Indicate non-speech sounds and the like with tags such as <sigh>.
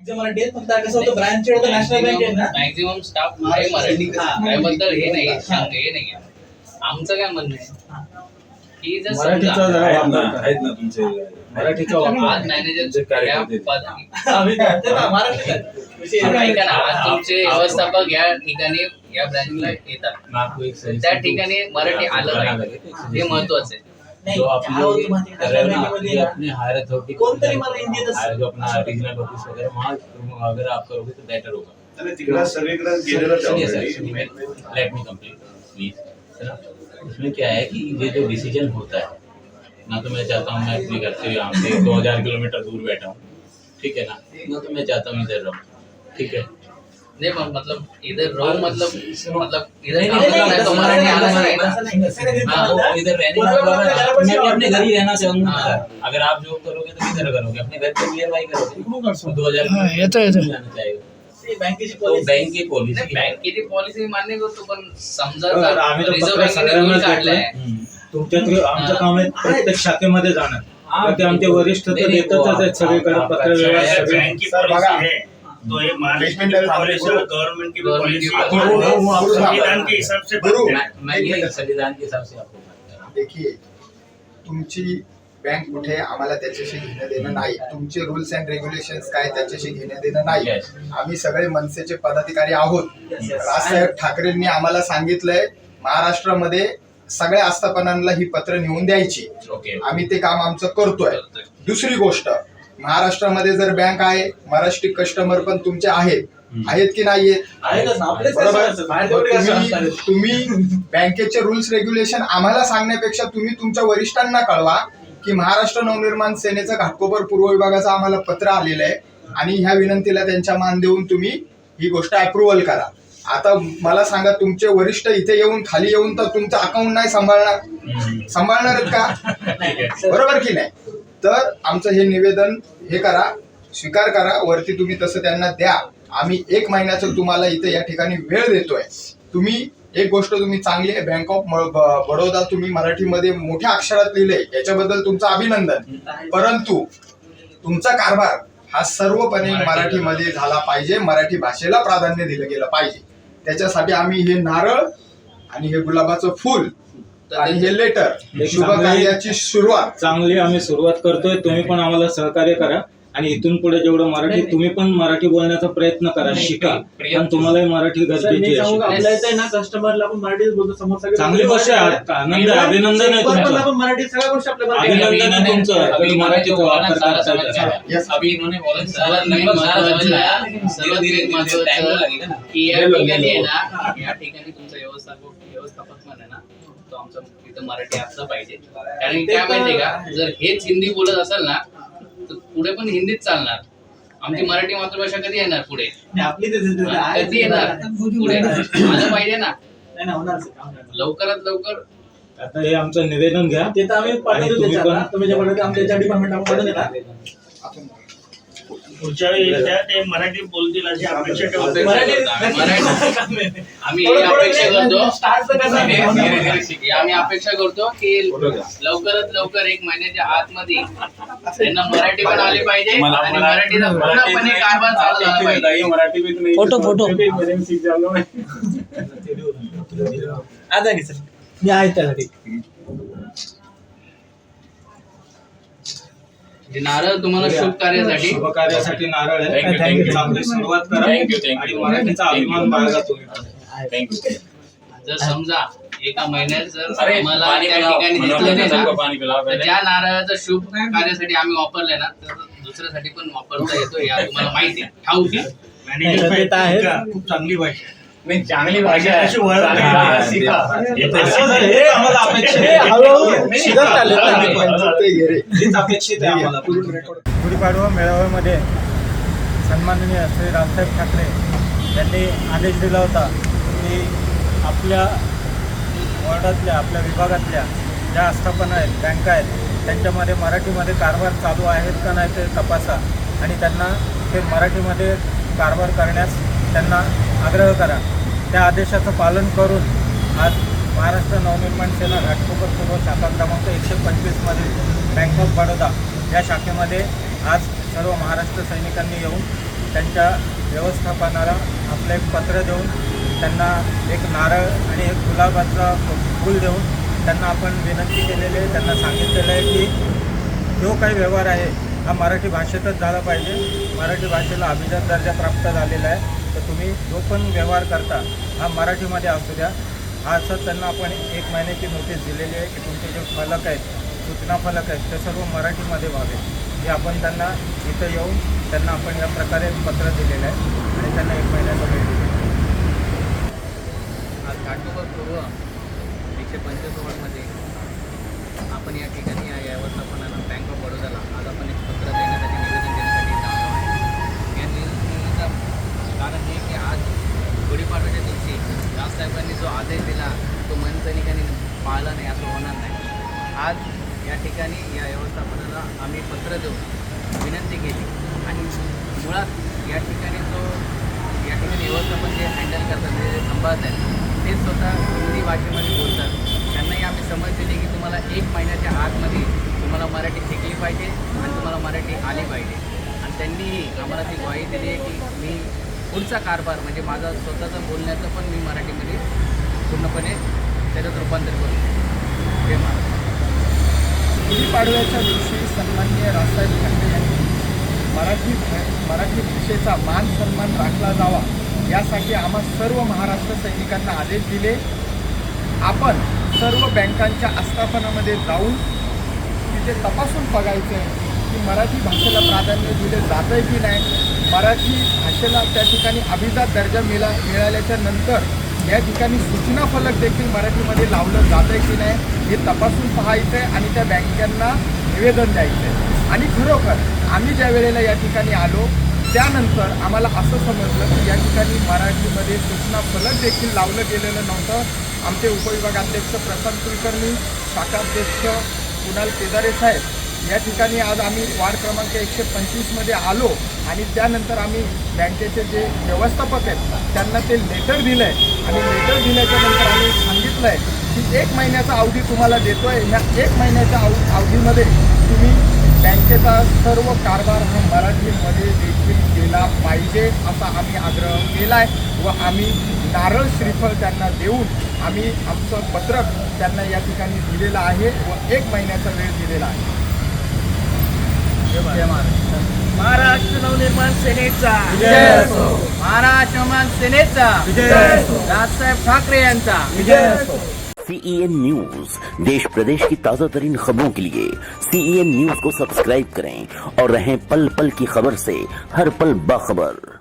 जे मराठी आहेत फक्त कसं होतं ब्रँच होतं नॅशनल बँक आहे ना. मॅक्झिमम स्टाफ आहे मराठी. हा. त्याबद्दल हे नाही हे नाही. आमचं काय म्हणणं आहे? की जर मराठीचा समजा जरा आहेत ना वापर आहेत ना तुमचे मराठीचा वापर. आज जे मॅनेजर आज तुमचे व्यवस्थापक या ठिकाणी या ब्रँचला येतात. त्या ठिकाणी मराठी आलं पाहिजे. हे महत्वाचं आहे. नाही, जो काय होतं अपने माहिती आहे का? कर रहे हो ना, ये ना, अपने हायर अथॉरिटी कोणतरी मला हिंदीतच- जो अपना रीजनल ऑफ़िस वगैरह वहाँ तुम अगर आप करोगे तो बेटर होगा। आणि तिकडे सगळीकडे गेलेलं सुनिए सर सुनिए लेट मी कंप्लीट प्लीज़ है ना? उसमें क्या है कि ये जो डिसीज़न होता है ना तो मैं चाहता हूँ मैं अपने घर से यहाँ से दो हज़ार किलोमीटर दूर बैठा हूँ ठीक है ना? ना तो मैं चाहता हूँ इधर रहूँ ठीक है? नाही पण मतलब इधर रहो मतलब मतलब इधर नहीं, काम नहीं, करना है तो तसं मराठी नाही, आलं तसं पाहिजे नाही, ना. तसं नाही, तसं नाही. हाँ, वो इधर रहने कोण का कोण मतलब आपल्या है, घरापाशी मैं भी अपने घर ही रहना चाहूंगा हाँ। सर। अगर आप जॉब करोगे तो किधर करोगे अपने घर पे नियर बाई करोगे दो हजार हाँ, येतो, येतो. जाना चाहेगा ते बँकेची तो policy. बैंक की पॉलिसी नाही, बँकेची पॉलिसी मान्य करतो पण समजा बरं, जर आम्ही तर रिझर्व्ह पत्र बँकेने सगळ्यांनाच रूल काढलाय देतोय. तुमच्या थ्रू आमचं हा. काम आहे प्रत्येक शाखेमध्ये जाणं हाँ, तर ते आमचे वरिष्ठ तर नहीं, नहीं, देतच वो आहेत आप- सगळीकडे आप- पत्र आप- व्यवहार आप- सगळे. है। तो ये महाराष्ट्र गवर्नमेंट की पॉलिसी संविधान के हिसाब से हैं। संविधान के हिसाब से आपको बात कर रहा हूँ। देखिए तुमची बँक कुठे आम्हाला त्याच्याशी घेणं देणं नाही. तुमचे रूल्स अँड रेग्युलेशन्स काय त्याच्याशी घेणं देणं नाही. आम्ही सगळे मनसेचे पदाधिकारी आहोत. राजसाहेब ठाकरेंनी आम्हाला सांगितलंय महाराष्ट्रामध्ये सगळ्या आस्थापनांना ही पत्र नेऊन द्यायची. आम्ही ते काम आमचं करतोय. दुसरी गोष्ट महाराष्ट्रामध्ये जर बँक आहे महाराष्ट्रीय कस्टमर पण तुमचे आहेत. आहेत की नाही आहेत आहेतच ना, आपलेच बरोबर? कसं असतं, बाहेर तेवढे कसं असतात? तुम्ही बँकेचे रूल्स रेग्युलेशन आम्हाला सांगण्यापेक्षा तुम्ही तुमच्या वरिष्ठांना कळवा की महाराष्ट्र नवनिर्माण सेनेचं घाटकोपर पूर्व विभागाचं आम्हाला पत्र आलेलं आहे आणि ह्या विनंतीला त्यांच्या मान देऊन तुम्ही ही गोष्ट अप्रुव्हल करा. आता मला सांगा तुमचे वरिष्ठ इथे येऊन खाली येऊन तर तुमचं अकाउंट नाही सांभाळणार. सांभाळणार आहेत का? <laughs> बरोबर की नाही? तर आमचं हे निवेदन हे करा स्वीकार करा वरती तुम्ही तसं त्यांना द्या. आम्ही एक महिन्याचं तुम्हाला इथे या ठिकाणी वेळ देतोय. तुम्ही एक गोष्ट तुम्ही चांगली आहे बँक ऑफ बडोदा तुम्ही मराठीमध्ये मोठ्या अक्षरात लिहिले याच्याबद्दल तुमचं अभिनंदन. परंतु तुमचा कारभार हा सर्वपणे मराठीमध्ये झाला पाहिजे मराठी भाषेला प्राधान्य दिलं गेलं पाहिजे. त्याच्यासाठी आम्ही हे नारळ आणि हे गुलाबाचं फुल आणि हे लेटर एक शुभ चांगली- कार्याची सुरुवात. चांगली आम्ही सुरुवात करतोय. तुम्ही पण आम्हाला सहकार्य करा. आणि इथून पुढे जेवढं मराठी तुम्ही पण मराठी बोलण्याचा प्रयत्न करा. शिका. पण तुम्हालाही मराठी सर, गरजेची मी सांगू का, आहे आपल्या इथे आहे ना कस्टमरला पण मराठीच बोलतो. समोर सगळे चांगली गोष्ट आहे. आनंद आहे. अभिनंदन आहे पण तुमचं. आपण मराठी सगळ्या गोष्टी आपल्या अभी मराठी- अभिनंदन आहे तुमचं. वापर Yes. अभी इन्होंने बोला सारा सारा धीरे धीरे टाइम ना. की या ठिकाणी आहे. ना या तुमचा व्यवस्थापक आमचा इथं मराठी असला पाहिजे. कारण काय तर माहितीये का. जर हेच हिंदी बोलत असेल ना तर पुढे पण हिंदीच चालणार. आमची मराठी मातृभाषा कधी येणार पुढे. कधी येणार? पुढे. आलं पाहिजे ना. लवकरात लवकर. आता हे आमचं निवेदन घ्या. ते तर आम्ही पाठवतो तुम्ही त्याच्याला. पण- तुम्ही जे पाठवते आमच्या डिपार्टमेंट आपण पाठवून देणार पुढच्या वेळी त्या ते मराठी बोलतील अशी अपेक्षा ठेवतो. अपेक्षा मराठी करतो आम्ही. हे अपेक्षा करतो. धीरे-. धीरे-. आम्ही अपेक्षा की. लवकरात लवकर एक महिन्याच्या आतमध्ये त्यांना मराठी पण आली पाहिजे मला- आणि मला- मराठीचा मराठी पूर्णपणे कारभार चालू झाला पाहिजे. मराठी में तो नहीं. Photo, photo. सीख आता सर. मी आहे नारळ तुम्हाला शुभ कार्यासाठी शुभ कार्यासाठी नारळ आहे. सुरुवात करा. You. आणि मराठीचा अभिमान बाळगा तुम्ही. पण. थैंक यू जर समजा एका महिन्यात जर अरे, मला त्या. ठिकाणी दिसलं नाही ना तर ज्या नारळाचं शुभ कार्यासाठी आम्ही वापरलंय ना तर दुसऱ्यासाठी पण वापरता येतो या तुम्हाला माहिती आहे. ठाऊक आहे. खूप चांगली भाषा नहीं चांगली भाषा अशी वळण नाही. सीखा असं झालं, हे आम्हाला अपेक्षित हे आहे. हळूहळू शिकत चाललेलं आहे. पंचते घेरे हेच अपेक्षित आहे. आम्हाला. गुढीपाडवा मेळाव्यामध्ये सन्माननीय श्री रावसाहेब ठाकरे यांनी आदेश दिला होता की आपल्या वॉर्डातल्या आपल्या विभागातल्या ज्या आस्थापना आहेत बँका आहेत त्यांच्यामध्ये मराठीमध्ये कारभार चालू आहेत का नाही ते तपासा. आणि त्यांना ते मराठीमध्ये कारभार करण्यास त्यांना आग्रह करा. त्या आदेशाचं पालन करून आज महाराष्ट्र नवनिर्माण सेना घाटकोपर पूर्व शाखा क्रमांक एकशे पंचवीसमधील बँक ऑफ बडोदा या शाखेमध्ये आज सर्व महाराष्ट्र सैनिकांनी येऊन त्यांच्या व्यवस्थापनाला आपलं एक पत्र देऊन त्यांना एक नारळ आणि एक गुलाबाचा फूल देऊन त्यांना आपण विनंती केलेली आहे. त्यांना सांगितलेलं आहे की जो काही व्यवहार आहे हा मराठी भाषेतच झाला पाहिजे. मराठी भाषेला अभिजात दर्जा प्राप्त झालेला आहे. तर तुम्ही जो पण व्यवहार करता हा मराठीमध्ये असू द्या. हा असं त्यांना आपण एक महिन्याची नोटीस दिलेली आहे की तुमचे जे फलक आहेत सूचना फलक आहेत ते सर्व मराठीमध्ये व्हावे. हे आपण त्यांना इथं येऊन त्यांना आपण या प्रकारे पत्र दिलेलं आहे आणि त्यांना एक महिन्याचा वेळ दिलेला आहे. आज घाटोबर पूर्व एकशे पंचवीस आपण या ठिकाणी या व्यवस्थापनाला बँक ऑफ बडोदाला आज आपण एक पत्र देण्यासाठी कारण हे की आज गुढीपाडव्याच्या दिवशी राजसाहेबांनी जो आदेश दिला तो मनसैनिकांनी पाळला नाही असं होणार नाही. आज या ठिकाणी या व्यवस्थापनाला आम्ही पत्र देऊन विनंती केली. आणि मुळात या ठिकाणी जो या ठिकाणी व्यवस्थापन जे हँडल करतात जे जे सांभाळत आहेत ते स्वतः हिंदी भाषेमध्ये बोलतात. त्यांनाही आम्ही समज दिली की तुम्हाला एक महिन्याच्या आतमध्ये तुम्हाला मराठी शिकली पाहिजे आणि तुम्हाला मराठी आली पाहिजे. आणि त्यांनीही आम्हाला ती ग्वाही दिली आहे की मी पुढचा कारभार म्हणजे माझा स्वतःचं बोलण्याचं पण मी मराठीमध्ये पूर्णपणे त्याच्यात रूपांतर करतो हे महाराष्ट्र गुढीपाडव्याच्या दिवशी सन्माननीय राजसाहेब ठाकरे यांनी मराठी भा- मराठी भाषेचा मान सन्मान राखला जावा यासाठी आम्हा सर्व महाराष्ट्र सैनिकांना आदेश दिले. आपण सर्व बँकांच्या आस्थापनामध्ये जाऊन तिथे तपासून बघायचं आहे. की मराठी भाषेला प्राधान्य दिले जात आहे की नाही? मराठी भाषेला त्या ठिकाणी अभिजात दर्जा मिळा मिळाल्याच्या नंतर या ठिकाणी सूचना फलक देखील मराठीमध्ये लावलं जातं आहे की नाही हे तपासून पाहायचं आहे आणि त्या बँकांना निवेदन द्यायचं आहे आणि खरोखर आम्ही ज्या वेळेला या ठिकाणी आलो त्यानंतर आम्हाला असं समजलं की या ठिकाणी मराठीमध्ये सूचना फलक देखील लावलं गेलेलं नव्हतं. आमचे उपविभागाध्यक्ष प्रशांत कुलकर्णी शाखाध्यक्ष कुणाल केदारे साहेब या ठिकाणी आज आम्ही वार्ड क्रमांक एकशे पंचवीसमध्ये आलो आणि त्यानंतर आम्ही बँकेचे जे व्यवस्थापक आहेत त्यांना ते लेटर दिलं आहे आणि लेटर दिल्याच्या नंतर आम्ही सांगितलं आहे की एक महिन्याचा अवधी तुम्हाला देतो आहे ह्या एक महिन्याच्या अव अवधीमध्ये तुम्ही बँकेचा सर्व कारभार हा मराठीमध्ये देखील केला पाहिजे असा आम्ही आग्रह केला आहे व आम्ही नारळ श्रीफळ त्यांना देऊन आम्ही आमचं पत्रक त्यांना या ठिकाणी दिलेलं आहे व एक महिन्याचा वेळ दिलेला आहे. महाराष्ट्र महाराष्ट्र नवनिर्माण सेनेचा. महाराष्ट्र मान सेनेचा. राजसाहेब ठाकरे यांचा. सीईएन न्यूज़ देश प्रदेश की ताज़ा तरीन खबरों के लिए सीईएन न्यूज़ को सब्सक्राइब करें और रहें पल पल की खबर से हर पल बाखबर।